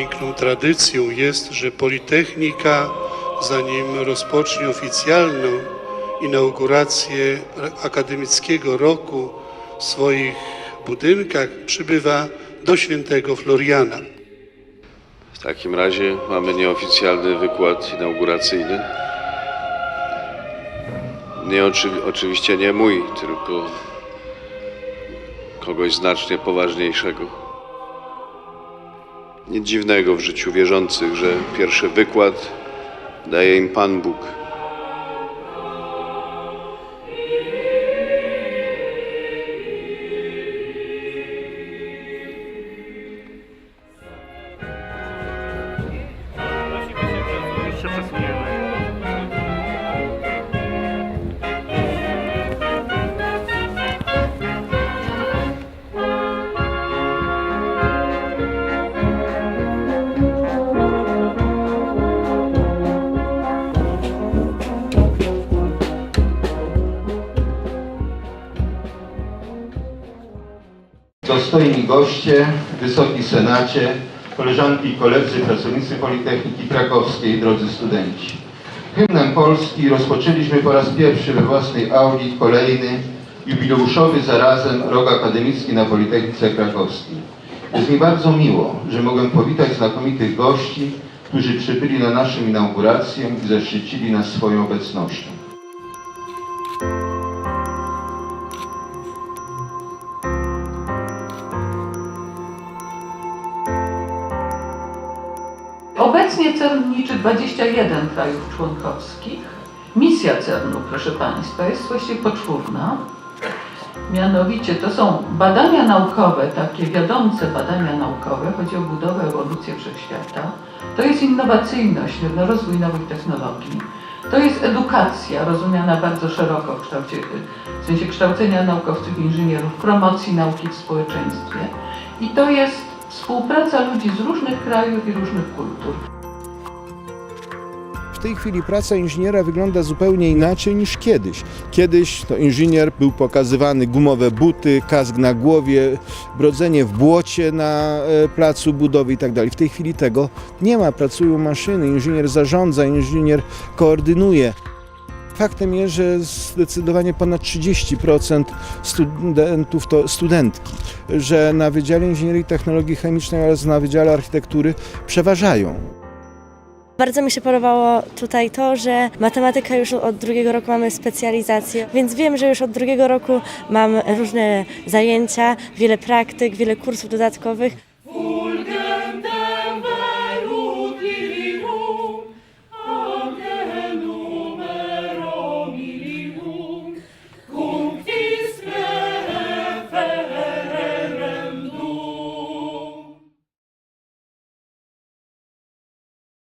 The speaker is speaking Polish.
taką tradycją jest, że Politechnika, zanim rozpocznie oficjalną inaugurację akademickiego roku w swoich budynkach, przybywa do świętego Floriana. W takim razie mamy nieoficjalny wykład inauguracyjny. Nie oczy, oczywiście nie mój, tylko kogoś znacznie poważniejszego. Nic dziwnego w życiu wierzących, że pierwszy wykład daje im Pan Bóg. Dostojni goście, Wysoki Senacie, koleżanki i koledzy, pracownicy Politechniki Krakowskiej, drodzy studenci. Hymnem Polski rozpoczęliśmy po raz pierwszy we własnej auli kolejny, jubileuszowy zarazem rok akademicki na Politechnice Krakowskiej. Jest mi bardzo miło, że mogę powitać znakomitych gości, którzy przybyli na naszą inaugurację i zaszczycili nas swoją obecnością. Obecnie CERN liczy 21 krajów członkowskich. Misja CERN-u, proszę Państwa, jest właściwie poczwórna. Mianowicie to są badania naukowe, takie wiodące badania naukowe, chodzi o budowę, ewolucję wszechświata. To jest innowacyjność, no, rozwój nowych technologii. To jest edukacja, rozumiana bardzo szeroko w, kształcie, w sensie kształcenia naukowców inżynierów, promocji nauki w społeczeństwie. I to jest współpraca ludzi z różnych krajów i różnych kultur. W tej chwili praca inżyniera wygląda zupełnie inaczej niż kiedyś. Kiedyś to inżynier był pokazywany gumowe buty, kask na głowie, brodzenie w błocie na e, placu budowy itd. W tej chwili tego nie ma. Pracują maszyny, inżynier zarządza, inżynier koordynuje. Faktem jest, że zdecydowanie ponad 30% studentów to studentki, że na Wydziale Inżynierii i Technologii Chemicznej oraz na Wydziale Architektury przeważają. Bardzo mi się podobało tutaj to, że matematyka już od drugiego roku mamy specjalizację, więc wiem, że już od drugiego roku mam różne zajęcia, wiele praktyk, wiele kursów dodatkowych.